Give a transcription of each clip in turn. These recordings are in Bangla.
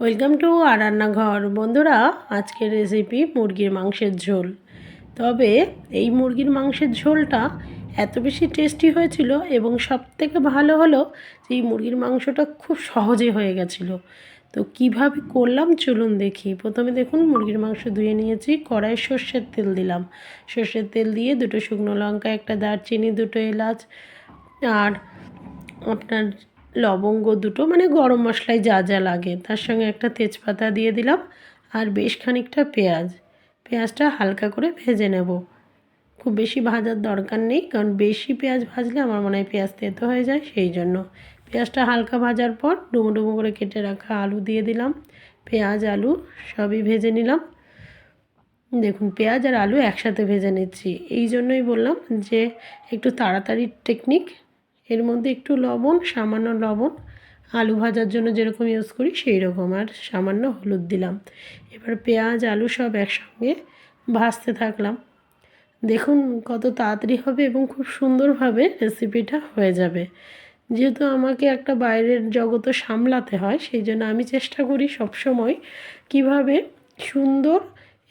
ওয়েলকাম টু আর রান্নাঘর। বন্ধুরা, আজকের রেসিপি মুরগির মাংসের ঝোল। তবে এই মুরগির মাংসের ঝোলটা এত বেশি টেস্টি হয়েছিল এবং সব থেকে ভালো হলো যে এই মুরগির মাংসটা খুব সহজে হয়ে গেছিল। তো কীভাবে করলাম চলুন দেখি। প্রথমে দেখুন, মুরগির মাংস ধুয়ে নিয়েছি। কড়াই সর্ষের তেল দিলাম। সর্ষের তেল দিয়ে দুটো শুকনো লঙ্কা, একটা দারচিনি, দুটো এলাচ আর আপনার লবঙ্গ দুটো মানে গরম মশলায় যা যা লাগে। তার সঙ্গে একটা তেজপাতা দিয়ে দিলাম আর বেশ খানিকটা পেঁয়াজ। পেঁয়াজটা হালকা করে ভেজে নেব। খুব বেশি ভাজার দরকার নেই, কারণ বেশি পেঁয়াজ ভাজলে আমার মনে হয় পেঁয়াজ তেতো হয়ে যায়, সেই জন্য। পেঁয়াজটা হালকা ভাজার পর ডুমো ডুমো করে কেটে রাখা আলু দিয়ে দিলাম। পেঁয়াজ, আলু সবই ভেজে নিলাম। দেখুন, পেঁয়াজ আর আলু একসাথে ভেজে নিচ্ছি। এই জন্যই বললাম যে একটু তাড়াতাড়ি টেকনিক এর মধ্যে একটু লবণ, সামান্য লবণ। আলু ভাজার জন্য যেরকম ইউজ করি সেই রকম আর সামান্য হলুদ দিলাম। এবার পেঁয়াজ, আলু সব একসঙ্গে ভাজতে থাকলাম। দেখুন কত তাড়াতাড়ি হবে এবং খুব সুন্দরভাবে রেসিপিটা হয়ে যাবে। যেহেতু আমাকে একটা বাইরের জগৎ সামলাতে হয়, সেই জন্য আমি চেষ্টা করি সবসময় কীভাবে সুন্দর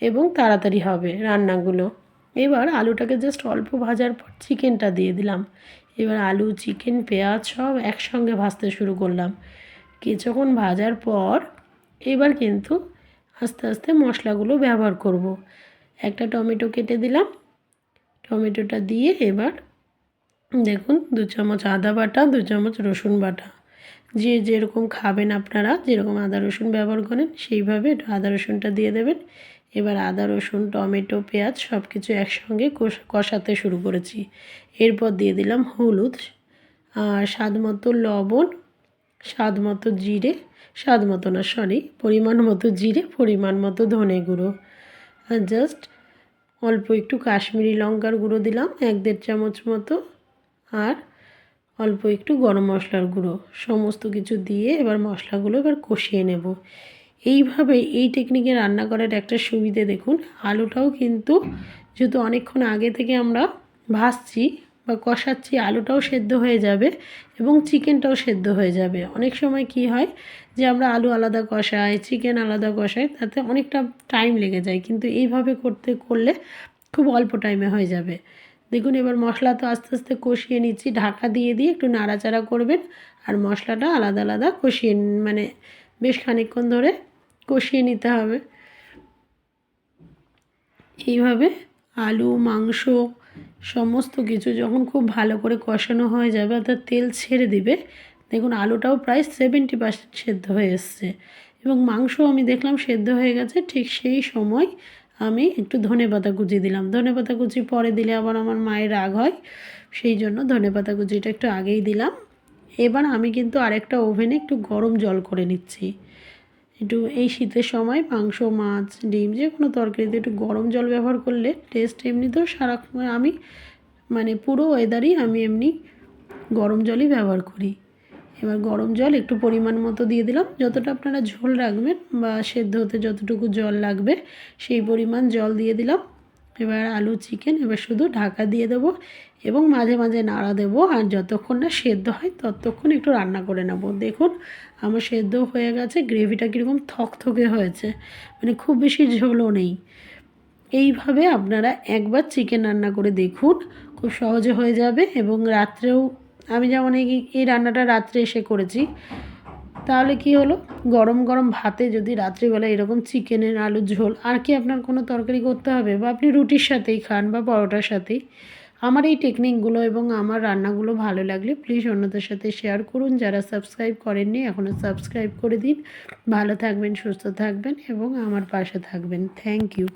এবং তাড়াতাড়ি হবে রান্নাগুলো। এবার আলুটাকে জাস্ট অল্প ভাজার পর চিকেনটা দিয়ে দিলাম। এবার আলু চিকেন পেঁয়াজ সব একসঙ্গে ভাজতে শুরু করলাম। কিছুক্ষণ ভাজার পর এবার কিন্তু আস্তে আস্তে মশলাগুলো ব্যবহার করব। একটা টমেটো কেটে দিলাম। টমেটোটা দিয়ে এবার দেখুন, দু চামচ আদা বাটা, দু চামচ রসুন বাটা। যে যেরকম খাবেন আপনারা, যেরকম আদা রসুন ব্যবহার করেন, সেইভাবে একটু আদা রসুনটা দিয়ে দেবেন। এবার আদা, রসুন, টমেটো, পেঁয়াজ সব কিছু একসঙ্গে কষাতে শুরু করেছি। এরপর দিয়ে দিলাম হলুদ, আর স্বাদ মতো লবণ স্বাদ মতো জিরে স্বাদ মতো না সরি পরিমাণ মতো জিরে, পরিমাণ মতো ধনে গুঁড়ো। আর জাস্ট অল্প একটু কাশ্মীরি লঙ্কার গুঁড়ো দিলাম, এক দেড় চামচ মতো, আর অল্প একটু গরম মশলার গুঁড়ো। সমস্ত কিছু দিয়ে এবার মশলাগুলো এবার কষিয়ে নেব। এইভাবে এই টেকনিকে রান্না করার একটা সুবিধে দেখুন। আলুটাও কিন্তু যেহেতু অনেকক্ষণ আগে থেকে আমরা ভাজছি বা কষাচ্ছি, আলুটাও সেদ্ধ হয়ে যাবে এবং চিকেনটাও সেদ্ধ হয়ে যাবে। অনেক সময় কি হয় যে আমরা আলু আলাদা কষাই চিকেন আলাদা কষাই, তাতে অনেকটা টাইম লেগে যায়। কিন্তু এইভাবে করতে, করলে খুব অল্প টাইমে হয়ে যাবে। দেখুন, এবার মশলা তো আস্তে আস্তে কষিয়ে নিচ্ছি। ঢাকা দিয়ে দিয়ে একটু নাড়াচাড়া করবেন আর মশলাটা আলাদা আলাদা কষিয়ে মানে বেশ খানিকক্ষণ ধরে কষিয়ে নিতে হবে। এইভাবে আলু, মাংস, সমস্ত কিছু যখন খুব ভালো করে কষানো হয়ে যাবে, অর্থাৎ তেল ছেড়ে দিবে, দেখুন আলুটাও প্রায় সেভেন্টি পার্সেন্ট সেদ্ধ হয়ে এসছে। এবং মাংস আমি দেখলাম সেদ্ধ হয়ে গেছে, ঠিক সেই সময় আমি একটু ধনে পাতা কুচি দিলাম। ধনে পাতা কুচি পরে দিলে আবার আমার মায়ের রাগ হয়, সেই জন্য ধনে পাতা কুচিটা একটু আগেই দিলাম। এবার আমি কিন্তু আরেকটা ওভেনে একটু গরম জল করে নিচ্ছি। একটু এই শীতের সময় মাংস, মাছ, ডিম যে কোনো তরকারিতে একটু গরম জল ব্যবহার করলে টেস্ট এমনিতেও সারাক্ষণ আমি মানে পুরো ওয়েদারই আমি এমনি গরম জলই ব্যবহার করি। এবার গরম জল একটু পরিমাণ মতো দিয়ে দিলাম। যতটা আপনারা ঝোল রাখবেন বা সেদ্ধ হতে যতটুকু জল লাগবে সেই পরিমাণ জল দিয়ে দিলাম। এবার আলু চিকেন এবার শুধু ঢাকা দিয়ে দেবো। এবং মাঝে মাঝে নাড়া দেবো আর যতক্ষণ না সেদ্ধ হয় ততক্ষণ একটু রান্না করে নেব। দেখুন, আমার সেদ্ধ হয়ে গেছে, গ্রেভিটা কীরকম থকথকে হয়েছে মানে খুব বেশি ঝোলও নেই। এইভাবে আপনারা একবার চিকেন রান্না করে দেখুন, খুব সহজে হয়ে যাবে এবং রাত্রেও আমি যেমন এই এই রান্নাটা রাত্রে এসে করেছি, তাহলে কি হলো? গরম গরম ভাতে যদি রাত্রিবেলা এরকম চিকেনের আলুর ঝোল, আর কি আপনার কোনো তরকারি করতে হবে? বা আপনি রুটির সাথেই খান বা পরোটার সাথেই। আমার এই টেকনিকগুলো এবং আমার রান্নাগুলো ভালো লাগলে প্লিজ অন্যদের সাথে শেয়ার করুন। যারা সাবস্ক্রাইব করেননি এখনও সাবস্ক্রাইব করে দিন। ভালো থাকবেন, সুস্থ থাকবেন এবং আমার পাশে থাকবেন। Thank you